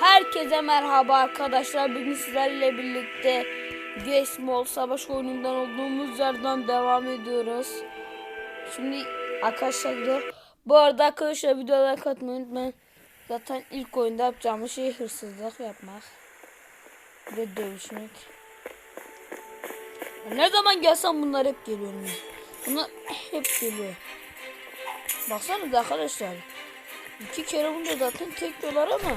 Herkese merhaba arkadaşlar. Bugün sizlerle birlikte Mall savaş oyunundan olduğumuz yerden devam ediyoruz. Şimdi arkadaşlar gidiyor. Bu arada arkadaşlar videolara katmayı unutmayın. Zaten ilk oyunda yapacağımız şey hırsızlık yapmak. Ve dövüşmek. Ne zaman gelsem bunlar hep geliyor. Bunlar hep geliyor. Baksanıza arkadaşlar. İki kere vurunca zaten tek diyorlar ama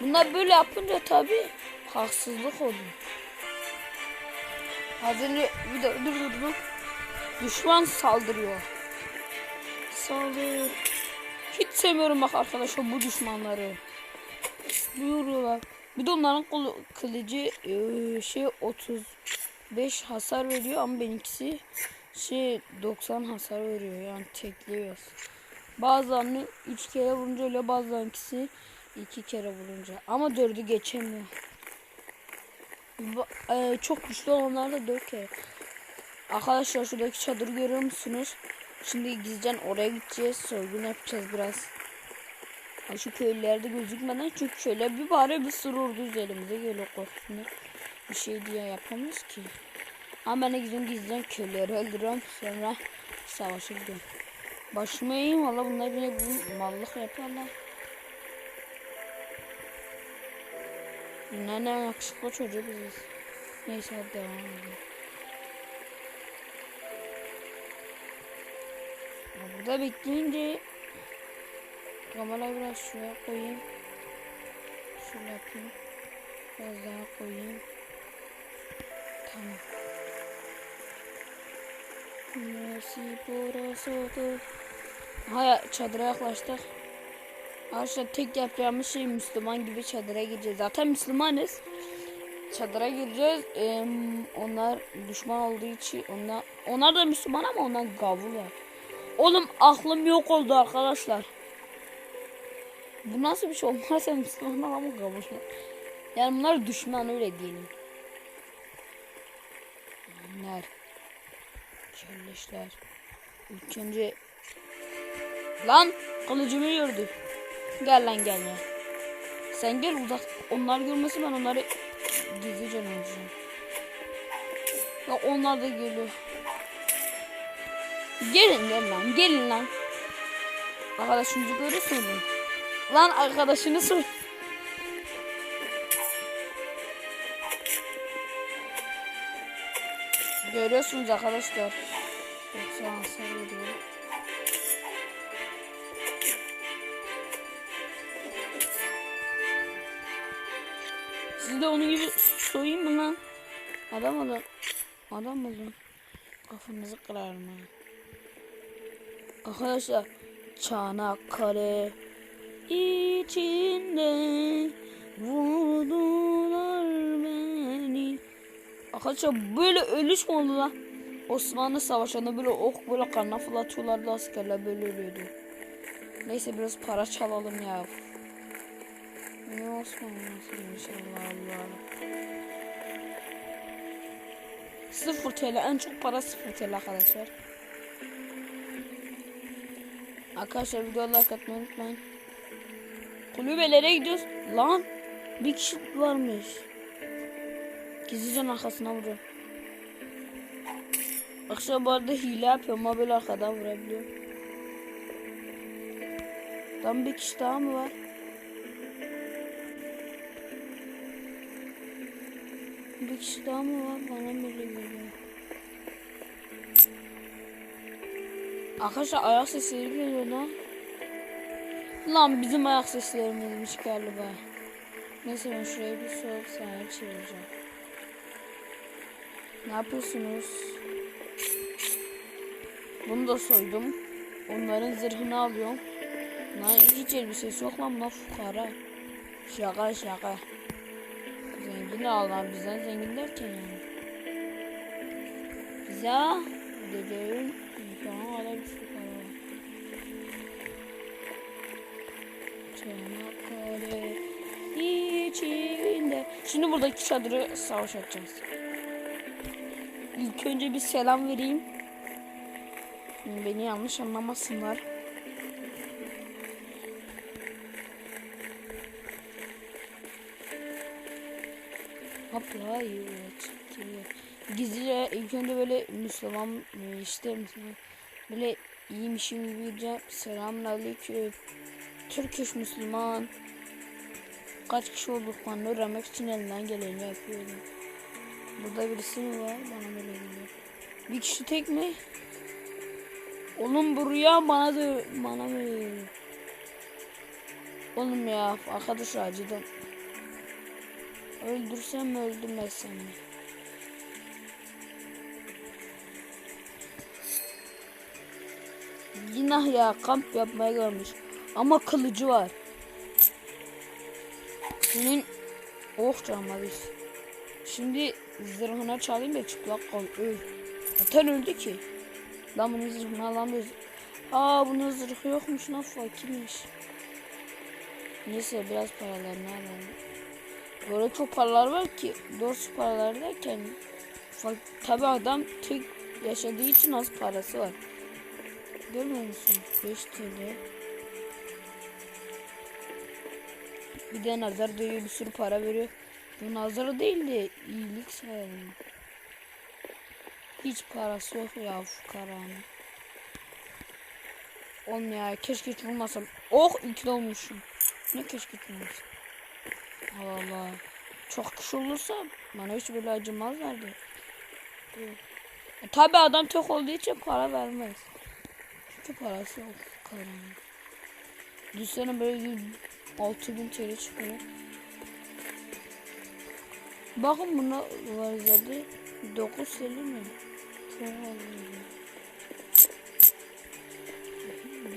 bunlar böyle yapınca tabi haksızlık oluyor. Az önce bir de dur dur dur. Düşman saldırıyor. Saldır. Hiç sevmiyorum bak arkadaşlar bu düşmanları. Buyuruyorlar. Bir de onların kılıcı eee, şey 35 hasar veriyor ama benimkisi şey 90 hasar veriyor yani tekliyor. Bazılarını 3 kere vurunca öyle bazılarınkisi 2 kere vurunca ama 4'ü geçemiyor. Ba- eee, çok güçlü olanlar da 4 kere. Arkadaşlar şuradaki çadırı görüyor musunuz? Şimdi gizlicen oraya gideceğiz. Soygun yapacağız biraz. Ha, Şu köylülerde gözükmeden çünkü şöyle bir bari bir sürü ordu üzerimize geliyor korkusunlar. Bir şey diye yapamıyoruz ki. Ama ben de gidiyorum gizliden köyleri öldürüyorum. Sonra savaşa gidiyorum. Başıma iyiyim valla bunlar bile bu mallık yaparlar. Ne ne yakışıklı çocuk biziz. Neyse hadi devam edelim. Ya Burada bekleyince kamerayı biraz şuraya koyayım. Şöyle yapayım. Biraz daha koyayım. Tamam. Neresi burası oldu? Hayır çadıra yaklaştık. Arkadaşlar tek yapacağımız şey Müslüman gibi çadıra gireceğiz. Zaten Müslümanız. Çadıra gireceğiz. Ee, onlar düşman olduğu için onlar onlar da Müslüman ama onlar gavurlar. Oğlum aklım yok oldu arkadaşlar. Bu nasıl bir şey olmazsa Müslümanlar ama gavurlar. Yani bunlar düşman öyle diyelim. Bunlar. Kelleşler. İlk önce Lan kılıcımı gördü. Gel lan gel ya. Sen gel uzak. Onlar görmesin ben onları gizlice öldüreceğim. Ya onlar da geliyor. Gelin gel lan gelin lan. Arkadaşınızı görürsün mü? Lan arkadaşını sor. Görüyorsunuz arkadaşlar. Yoksa hasar veriyor. Siz de onun gibi soyayım mı lan? Adam olun. Adam olun. Kafanızı kırarım ha. Arkadaşlar Çanakkale içinde vurdular beni. Arkadaşlar böyle ölüş mü oldu lan? Osmanlı savaşında böyle ok böyle karnına fırlatıyorlardı askerler böyle ölüyordu. Neyse biraz para çalalım ya. Allah. Sıfır TL en çok para sıfır TL arkadaşlar. Arkadaşlar videoya like atmayı unutmayın. Kulübelere gidiyoruz. Lan bir kişi varmış. Gizlice arkasına vuruyor. Akşam bu arada hile yapıyorum ama böyle arkadan vurabiliyorum. Tam bir kişi daha mı var? Bir kişi daha mı var? Bana böyle geliyor. Arkadaşlar ayak sesleri geliyor lan. Lan bizim ayak seslerimizmiş galiba. Neyse ben şuraya bir sol sağa çevireceğim. Ne yapıyorsunuz? Bunu da soydum. Onların zırhını alıyorum. Lan hiç elbisesi yok lan bunlar fukara. Şaka şaka. Zengin Allah bizden zengin derken yani. Bize dedeğin imkanı kadar bir fukara var. Çanakkale içinde. Şimdi buradaki çadırı savaş açacağız. İlk önce bir selam vereyim. Beni yanlış anlamasınlar. İyi evet. Gizlice ilk önce böyle Müslüman e, işte böyle iyiymişim gibi diyeceğim. Selamun aleyküm. Türk Müslüman. Kaç kişi olduk bana öğrenmek için elinden geleni yapıyorum. Burada birisi mi var? Bana böyle geliyor. Bir kişi tek mi? Oğlum buraya bana da bana mı? Oğlum ya arkadaş acıdım. Öldürsem mi öldürmezsem mi? Yine ya kamp yapmaya gelmiş. Ama kılıcı var. Senin oh canıma. Şimdi zırhına çalayım da çıplak kal öl. Zaten öldü ki. Lan bunun zırhını alamıyoruz. Aa bunun zırhı yokmuş lan fakirmiş. Neyse biraz paralarını alalım. Böyle çok paralar var ki doğrusu paralar derken tabi adam tek yaşadığı için az parası var. Görmüyor musun? 5 TL. Bir de nazar diyor bir sürü para veriyor. Bu nazara değil de iyilik sayalım. Hiç parası yok ya fukaranın. Oğlum ya keşke hiç vurmasam. Oh ikili olmuşum. Ne keşke hiç vurmasam. Allah. Çok kişi olursa bana hiç böyle acımazlardı. E, tabi adam tek olduğu için para vermez. Çünkü parası yok fukaranın. Düşünsene böyle 6000 TL çıkıyor. Bakın buna var zaten 9 TL mi? Çok az.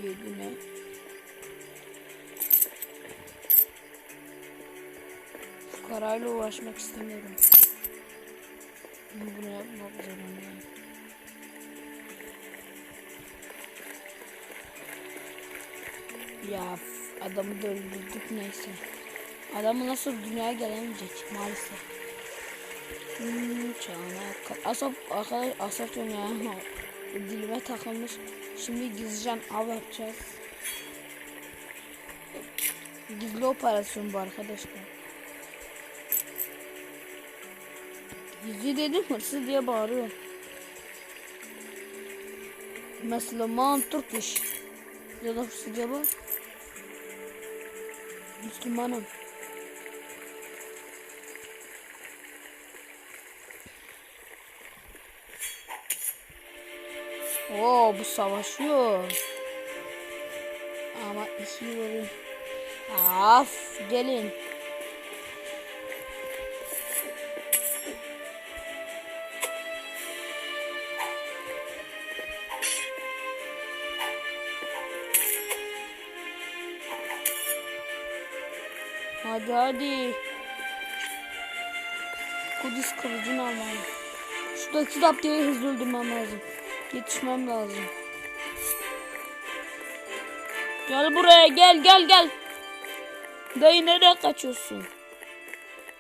Yedi ne? Fukarayla uğraşmak istemiyorum. Bunu yapmak zorundayım. Ya adamı da öldürdük neyse. Adamı nasıl dünyaya gelemeyecek maalesef. Hmm, çanak. Asap arkadaş asap diyorum ya. Dilime takılmış. Şimdi gizlicen av yapacağız. Gizli operasyon bu arkadaşlar. Gizli dedim hırsız diye bağırıyor. Müslüman Türk iş. Ya da hırsız diye bağır. Müslümanım. Oo bu savaşıyor. Ama işi verin. Af gelin. Hadi hadi. Kudüs kılıcını almalıyım. Şuradaki kitap diye hızlı öldürmem lazım. Yetişmem lazım. Gel buraya gel gel gel. Dayı nereye kaçıyorsun?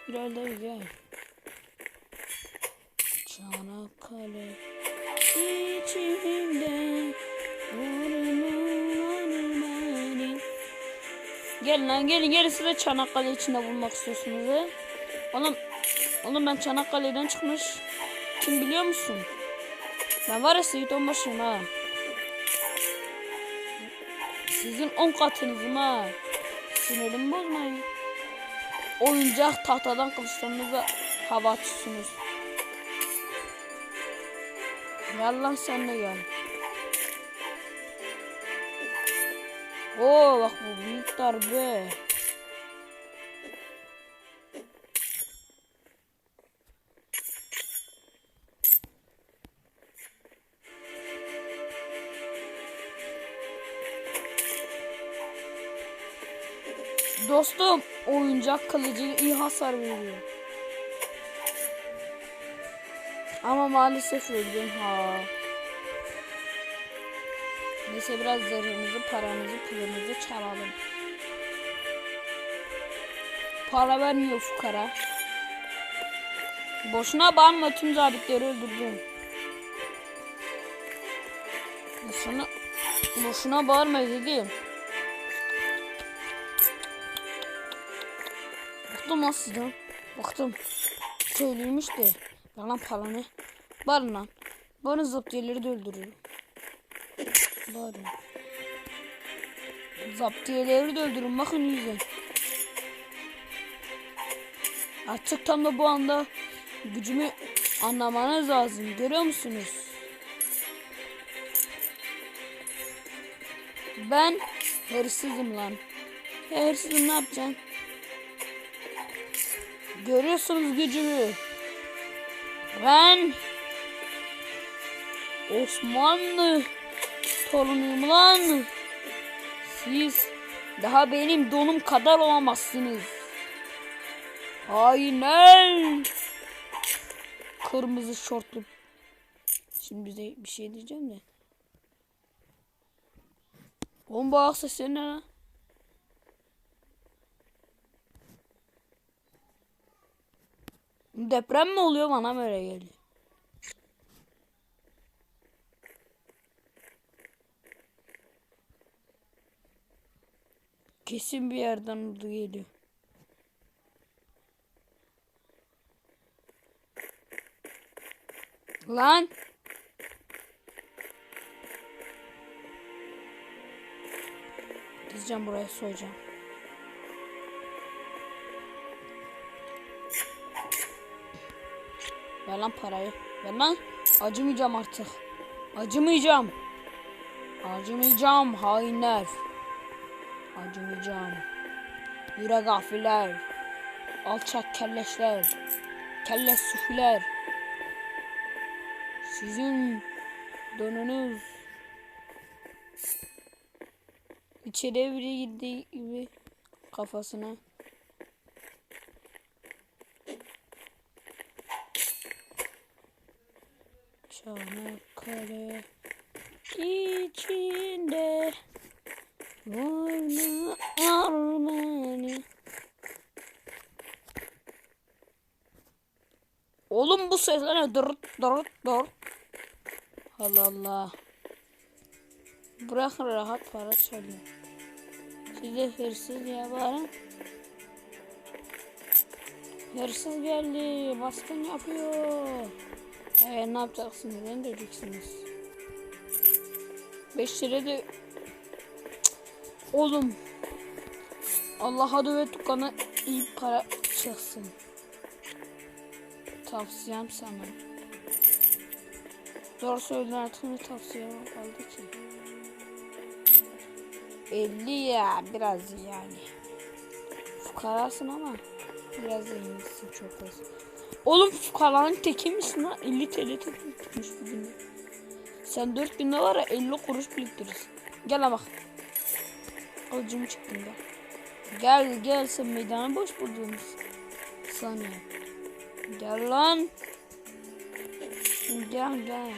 Gel dayı gel. Çanakkale içimde Gelin lan gelin gerisi de Çanakkale içinde bulmak istiyorsunuz he? Oğlum, oğlum ben Çanakkale'den çıkmış. Kim biliyor musun? Ben var ya Seyit Onbaşı'yım ha. Sizin on katınızım ha. Sinirimi bozmayın. Oyuncak tahtadan kılıçlarınızı hava atıyorsunuz. Gel lan sen de gel. Oo bak bu büyük darbe. Dostum oyuncak kılıcı iyi hasar veriyor. Ama maalesef öldüm ha. Neyse biraz zırhımızı, paramızı, pulumuzu çalalım. Para vermiyor fukara. Boşuna bağırma tüm zabitleri öldürdüm. Boşuna, boşuna bağırma dedim. Bıktım lan. Bıktım. köylüymüş de. Yalan palanı. Barın lan. Barın zaptiyeleri de öldürürüm. Barın. Zaptiyeleri de öldürün. Bakın yüzden. Artık tam da bu anda gücümü anlamanız lazım. Görüyor musunuz? Ben hırsızım lan. Ya hırsızım ne yapacaksın? Görüyorsunuz gücümü. Ben Osmanlı torunuyum lan. Siz daha benim donum kadar olamazsınız. Aynen. Kırmızı şortlu. Şimdi bize bir şey diyeceğim de. Bomba aksa sen ne? Deprem mi oluyor bana böyle geliyor. Kesin bir yerden oldu geliyor. Lan. Gideceğim buraya soyacağım. Ver lan parayı. Ver lan. Acımayacağım artık. Acımayacağım. Acımayacağım hainler. Acımayacağım. Yüre gafiller. Alçak kelleşler. Kelle süfler. Sizin donunuz içeriye biri girdiği gibi kafasına Çanakkale içinde Oğlum bu sesler ne? Dır dır dır. Allah Allah. Bırakın rahat para çalıyor. Size hırsız ya bari. Hırsız geldi. Baskın yapıyor. Ee, ne yapacaksınız? Ne diyeceksiniz? 5 lira da... Cık. Oğlum. Allah'a dua dükkana iyi para çıksın. Tavsiyem sana. Doğru söyledin artık ne tavsiye kaldı ki? 50 ya biraz yani. Fukarasın ama biraz zenginsin çok az. Oğlum fukaranın teki misin lan? 50 TL tutmuş bugün. Sen 4 günde var ya 50 kuruş biriktirirsin. Gel bak. Alıcım çıktım da. Gel gel sen meydanı boş buldun. Saniye. Gel lan. Gel gel.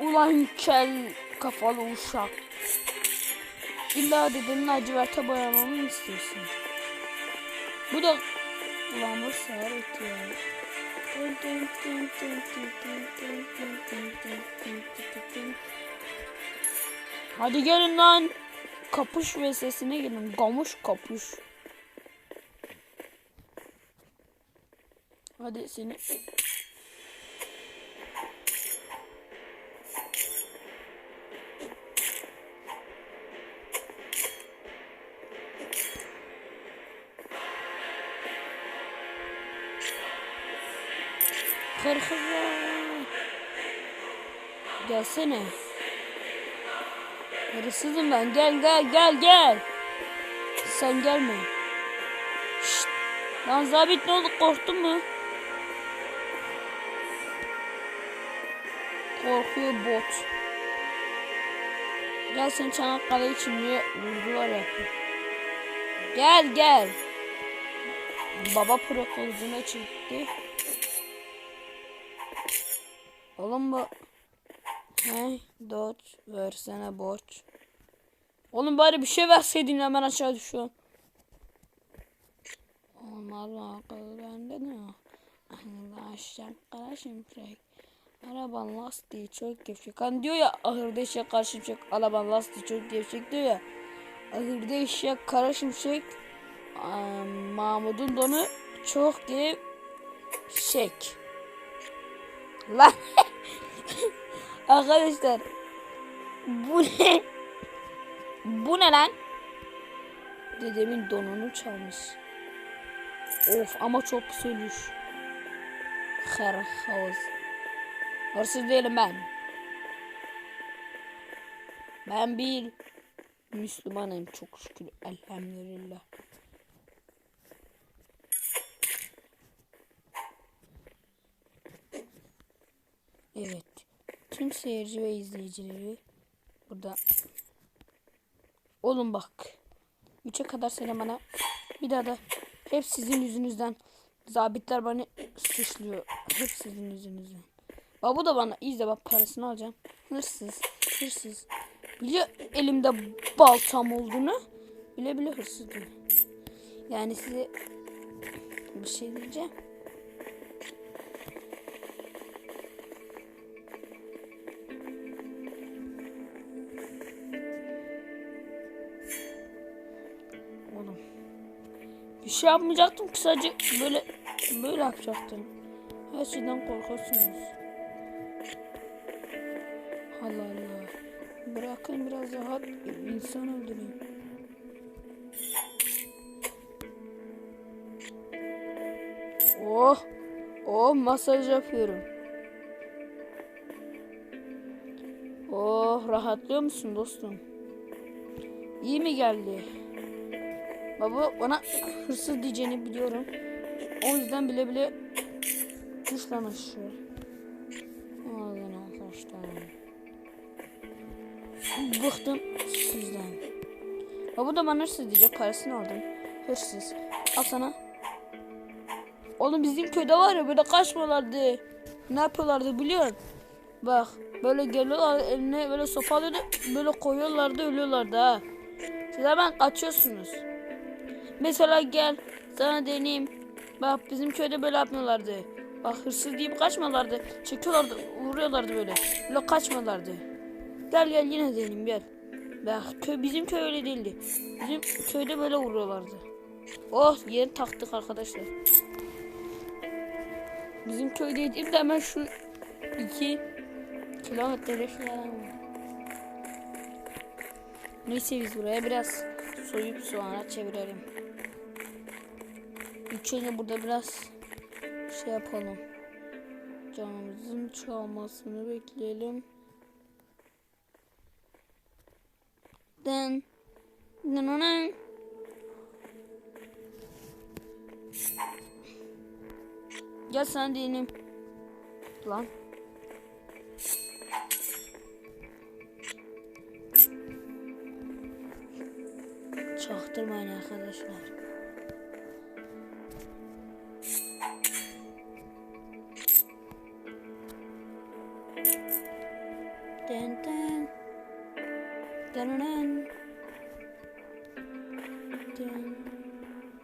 Ulan kel kafalı uşak. İlla dedenin laciverte boyamamı mı istiyorsun? Bu da Ulan bu. Hadi gelin lan. Kapış ve sesine gelin. Gamış kapış. Hadi seni Gelsene. Hırsızım ben. Gel gel gel gel. Sen gelme. Şşt. Lan zabit ne oldu korktun mu? Korkuyor bot. Gel sen Çanakkale için niye vurdular yapıyor. Gel gel. Baba prokozuna çekti. Oğlum bu Hey dot versene borç. Oğlum bari bir şey verseydin hemen aşağı düşüyorum. Mal akıl bende ne? Ahırda aşağı kara şimşek. Araban lastiği çok gevşek. Hani diyor ya ahırda eşek kara şimşek. Araban lastiği çok gevşek diyor ya. Ahırda eşek kara şimşek. Mahmut'un donu çok gevşek. Lan. Arkadaşlar. Bu ne? Bu ne lan? Dedemin donunu çalmış. Of ama çok. Her havuz. Hırsız değilim ben. Ben bir Müslümanım çok şükür elhamdülillah. Evet. Tüm seyirci ve izleyicileri burada. Oğlum bak. Üçe kadar söyle bana. Bir daha da hep sizin yüzünüzden. Zabitler bana suçluyor. Hep sizin yüzünüzden. Bak bu da bana izle bak parasını alacağım. Hırsız. Hırsız. Biliyor elimde baltam olduğunu. Bile bile hırsız diyor. Yani size bir şey diyeceğim. Şey yapmayacaktım ki sadece böyle böyle yapacaktım. Her şeyden korkuyorsunuz. Allah Allah. Bırakın biraz rahat insan öldüreyim. Oh. Oh masaj yapıyorum. Oh rahatlıyor musun dostum? İyi mi geldi? Baba bana hırsız diyeceğini biliyorum. O yüzden bile bile aşağı. Ağzına arkadaşlar. Bıktım sizden. Baba da bana hırsız diyecek. Parasını aldım. Hırsız. Al sana. Oğlum bizim köyde var ya böyle kaçmalardı. Ne yapıyorlardı biliyor musun? Bak böyle geliyorlar eline böyle sopa alıyordu. Böyle koyuyorlardı ölüyorlardı ha. Siz hemen kaçıyorsunuz. Mesela gel sana deneyeyim. Bak bizim köyde böyle yapmıyorlardı. Bak hırsız deyip kaçmalardı. Çekiyorlardı, vuruyorlardı böyle. Böyle kaçmalardı. Gel gel yine deneyeyim gel. Bak köy, bizim köy öyle değildi. Bizim köyde böyle vuruyorlardı. Oh yeni taktık arkadaşlar. Bizim köydeydim de hemen şu iki kilometre falan. Neyse biz buraya biraz soyup soğana çevirelim. Önce burada biraz şey yapalım. Canımızın çalmasını bekleyelim. Den. Den. Gel sen diyelim. Lan. Çaktırmayın arkadaşlar.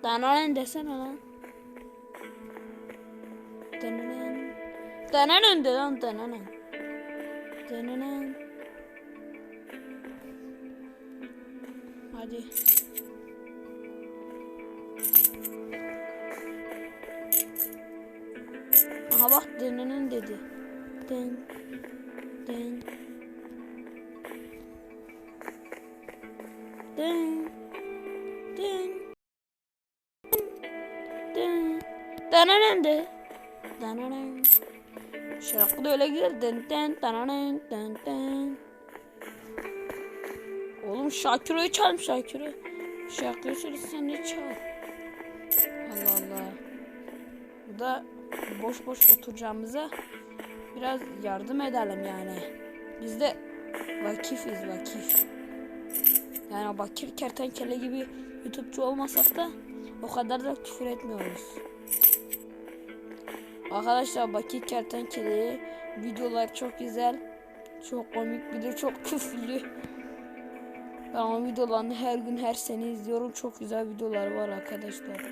Dananen. Desene lan. Dananen. Dananen de lan dananen. Dananen. Hadi. Aha bak dananen dedi. Den. Den. Dananen. Şarkı da öyle den. Oğlum Şakir'i çalmış Şakir'i. Şarkıyı söylesen ne çal. Allah Allah. Bu da boş boş oturacağımıza biraz yardım edelim yani. Biz de vakifiz vakif. Yani vakif kertenkele gibi YouTube'cu olmasak da o kadar da küfür etmiyoruz. Arkadaşlar vakit kertenkeleyi videolar çok güzel. Çok komik bir de çok küfürlü. Ben o videolarını her gün her sene izliyorum. Çok güzel videolar var arkadaşlar.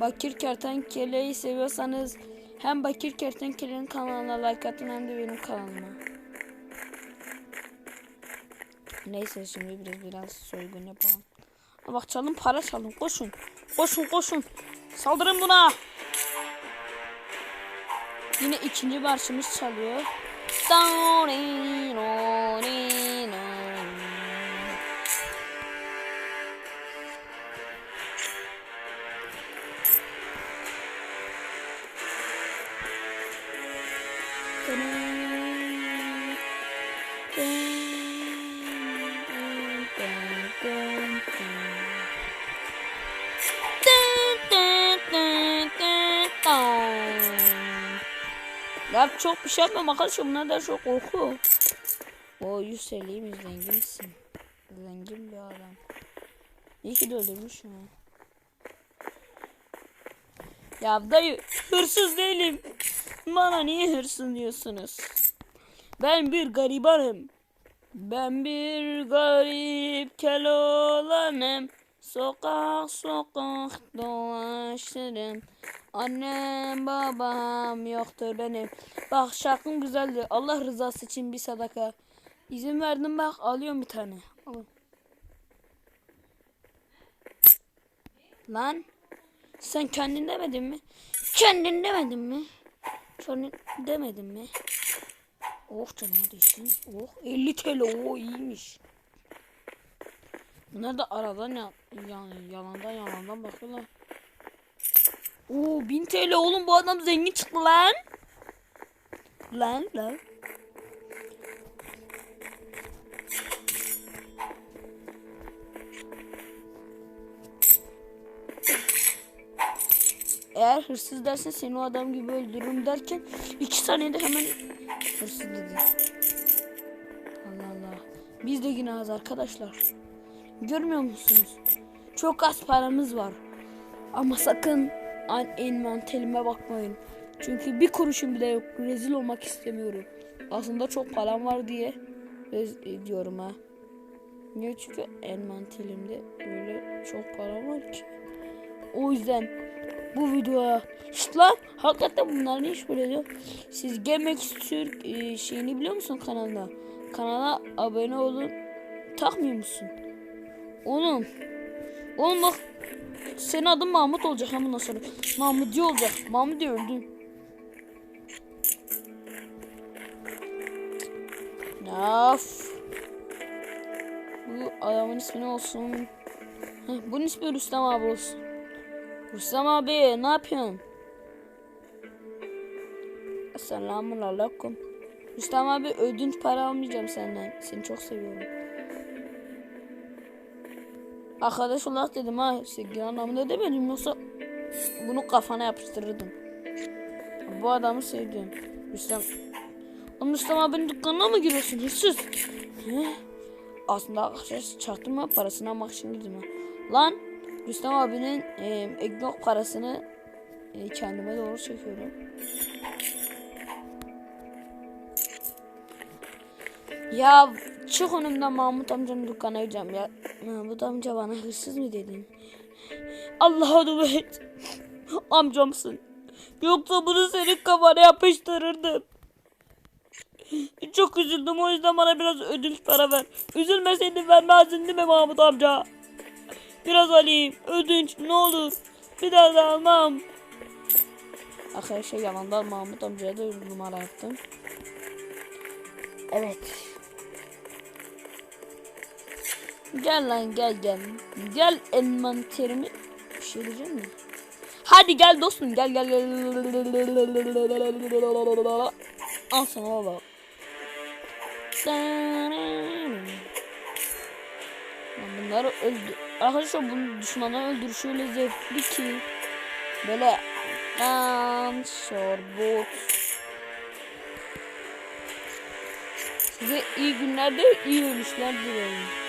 Bakir Kertenkele'yi seviyorsanız hem Bakir Kertenkele'nin kanalına like atın hem de benim kanalıma. Neyse şimdi biraz biraz soygun yapalım. Bak çalın para çalın koşun. Koşun koşun. Saldırın buna. Yine ikinci marşımız çalıyor. Ya çok bir şey yapmam arkadaşım bunlar da çok korku. O 100 TL'ymiş zenginsin. Zengin bir adam. İyi ki de öldürmüş ya. Ya dayı hırsız değilim. Bana niye hırsız diyorsunuz? Ben bir garibanım. Ben bir garip keloğlanım. Sokak sokak dolaşırım. Annem babam yoktur benim. Bak şarkım güzeldi. Allah rızası için bir sadaka. İzin verdim bak alıyorum bir tane. Alın. Lan sen kendin demedin mi? Kendin demedin mi? Kendin demedin mi? Oh canım değsin. Oh 50 TL o iyiymiş. Bunlar da aradan ya, yani yalandan yalandan bakıyorlar. Oo 1000 TL oğlum bu adam zengin çıktı lan. Lan lan. Eğer hırsız dersen seni o adam gibi öldürürüm derken iki saniyede hemen hırsız dedi. Allah Allah. Biz de günahız arkadaşlar. Görmüyor musunuz? Çok az paramız var. Ama sakın an envanterime bakmayın. Çünkü bir kuruşum bile yok. Rezil olmak istemiyorum. Aslında çok param var diye rez diyorum ha. Niye? Çünkü envanterimde böyle çok param var ki. O yüzden bu videoya işte lan hakikaten bunlar ne iş böyle diyor. Siz Gemek Türk e, şeyini biliyor musun kanalda? Kanala abone olun. Takmıyor musun? Oğlum. Oğlum bak senin adın Mahmut olacak hem bundan sonra. Mahmudi olacak. Mahmudi öldü. Of. Bu adamın ismi ne olsun? Heh, bunun ismi Rüstem abi olsun. Rüstem abi ne yapıyorsun? Selamun aleyküm. Rüstem abi ödünç para almayacağım senden. Seni çok seviyorum. Arkadaş olarak dedim ha. Sevgili anlamında demedim yoksa bunu kafana yapıştırırdım. Bu adamı sevdim. Rüstem. Oğlum Rüstem abinin dükkanına mı giriyorsun hırsız? He? Aslında arkadaşlar çaktırma parasını almak için girdim ha. Lan Rüstem abinin e, ekmek parasını e, kendime doğru çekiyorum. Ya çık önümden Mahmut amcanın dükkana gideceğim ya. Mahmut amca bana hırsız mı dedin? Allah'a dua et. Amcamsın. Yoksa bunu senin kafana yapıştırırdım. Çok üzüldüm o yüzden bana biraz ödünç para ver. Üzülmeseydin vermezdin değil mi Mahmut amca? Biraz alayım. Ödünç ne olur. Bir daha da almam. Arkadaşlar yalandan Mahmut amcaya da numara yaptım. Evet. Gel lan gel gel. Gel envanterimi bir şey diyeceğim mi? Hadi gel dostum gel gel gel. Al sana baba. Bunları öldü. Arkadaşlar bunu düşmanları öldürüşü öyle zevkli ki. Böyle kan, şorbut. Size iyi günlerde iyi ölüşler dilerim.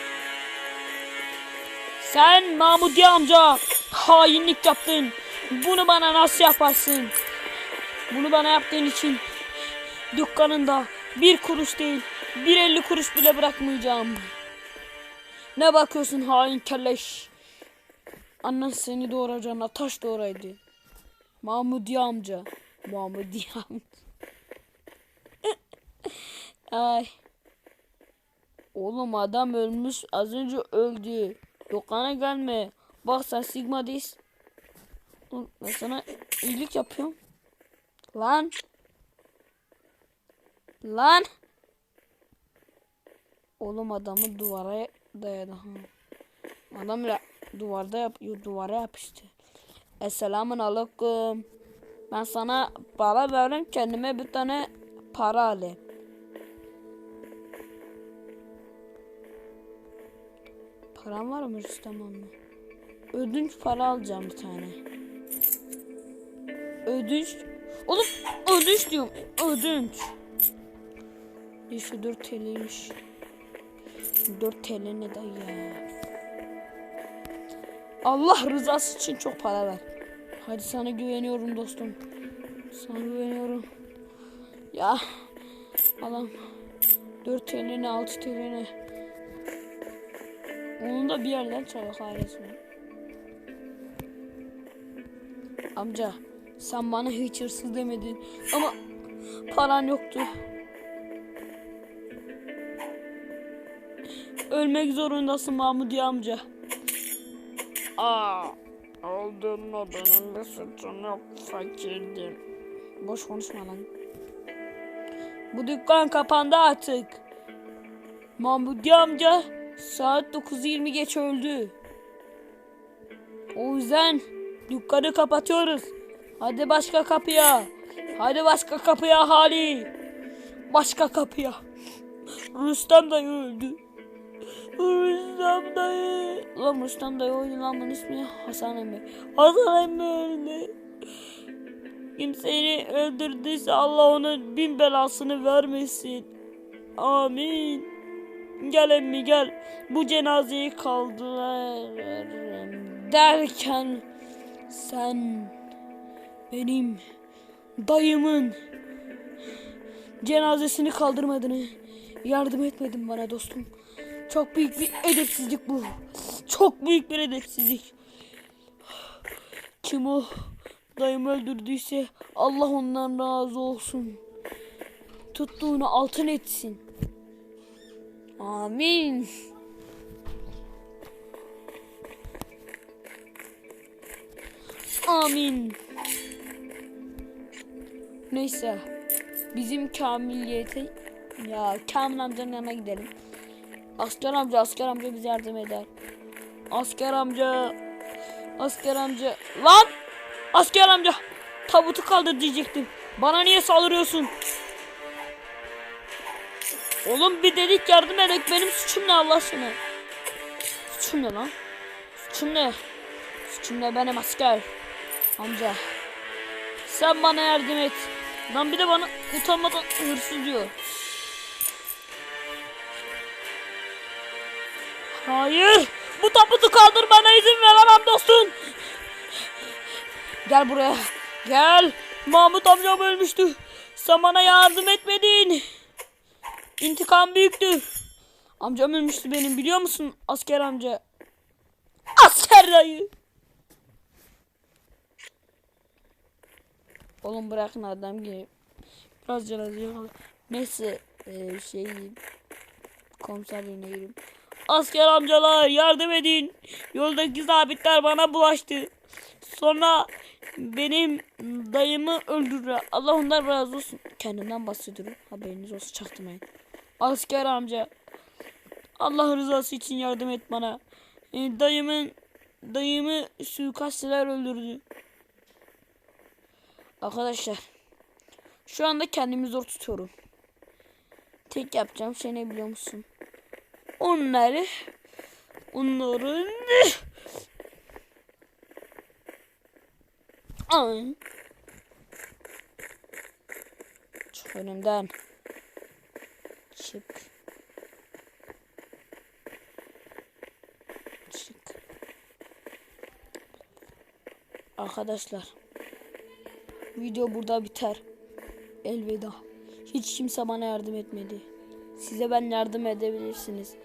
Sen Mahmudi amca hainlik yaptın. Bunu bana nasıl yaparsın? Bunu bana yaptığın için dükkanında bir kuruş değil bir elli kuruş bile bırakmayacağım. Ne bakıyorsun hain kelleş? Annen seni doğuracağına taş doğuraydı. Mahmudi amca. Mahmudi amca. Ay. Oğlum adam ölmüş. Az önce öldü. Dokana gelme. Bak sen Sigma değilsin. Ben sana iyilik yapıyorum. Lan. Lan. Oğlum adamı duvara dayadı. Ha. Adam ya duvarda yap duvara yapıştı. Esselamun aleyküm. Ben sana para verdim kendime bir tane para alayım. Param var mı Rüstem amca? Ödünç para alacağım bir tane. Ödünç. Oğlum ödünç diyorum. Ödünç. Şu 4 TL'ymiş. 4 TL ne dayı ya. Allah rızası için çok para ver. Hadi sana güveniyorum dostum. Sana güveniyorum. Ya. Adam. 4 TL ne 6 TL ne. Onu da bir yerden çalak resmen. Amca sen bana hiç hırsız demedin ama paran yoktu. Ölmek zorundasın Mahmudi amca. Aa, öldürme benim bir suçum yok fakirdim. Boş konuşma lan. Bu dükkan kapandı artık. Mahmudi amca saat 9.20 geç öldü. O yüzden dükkanı kapatıyoruz. Hadi başka kapıya. Hadi başka kapıya Hali. Başka kapıya. Rüstem dayı öldü. Rüstem dayı. Lan Rüstem dayı oydu lan bunun ismi Hasan emmi. Hasan emmi öldü. Kim seni öldürdüyse Allah onun bin belasını vermesin. Amin. Gel emmi gel. Bu cenazeyi kaldırırım derken sen benim dayımın cenazesini kaldırmadığını yardım etmedin bana dostum. Çok büyük bir edepsizlik bu. Çok büyük bir edepsizlik. Kim o dayımı öldürdüyse Allah ondan razı olsun. Tuttuğunu altın etsin. Amin. Amin. Neyse. Bizim kamiliyete ya Kamil amcanın yanına gidelim. Asker amca, asker amca bize yardım eder. Asker amca, asker amca. Lan! Asker amca! Tabutu kaldır diyecektim. Bana niye saldırıyorsun? Oğlum bir dedik yardım edek benim suçum ne Allah aşkına? Suçum ne lan? Suçum ne? Suçum ne benim asker? Amca. Sen bana yardım et. Lan bir de bana utanmadan hırsız diyor. Hayır. Bu taputu kaldırmana izin veremem dostum. Gel buraya. Gel. Mahmut amcam ölmüştü. Sen bana yardım etmedin. İntikam büyüktü. Amcam ölmüştü benim biliyor musun asker amca? Asker dayı. Oğlum bırakın adam gibi. Biraz cenaze kaldı. Neyse e, şey komiserliğine gireyim. Asker amcalar yardım edin. Yoldaki zabitler bana bulaştı. Sonra benim dayımı öldürdü. Allah ondan razı olsun. Kendimden bahsediyorum. Haberiniz olsun çaktırmayın. Asker amca. Allah rızası için yardım et bana. E, dayımın dayımı suikastçılar öldürdü. Arkadaşlar. Şu anda kendimi zor tutuyorum. Tek yapacağım şey ne biliyor musun? Onları onların Ay. Çık önümden. Çık. Çık. Arkadaşlar. Video burada biter. Elveda. Hiç kimse bana yardım etmedi. Size ben yardım edebilirsiniz.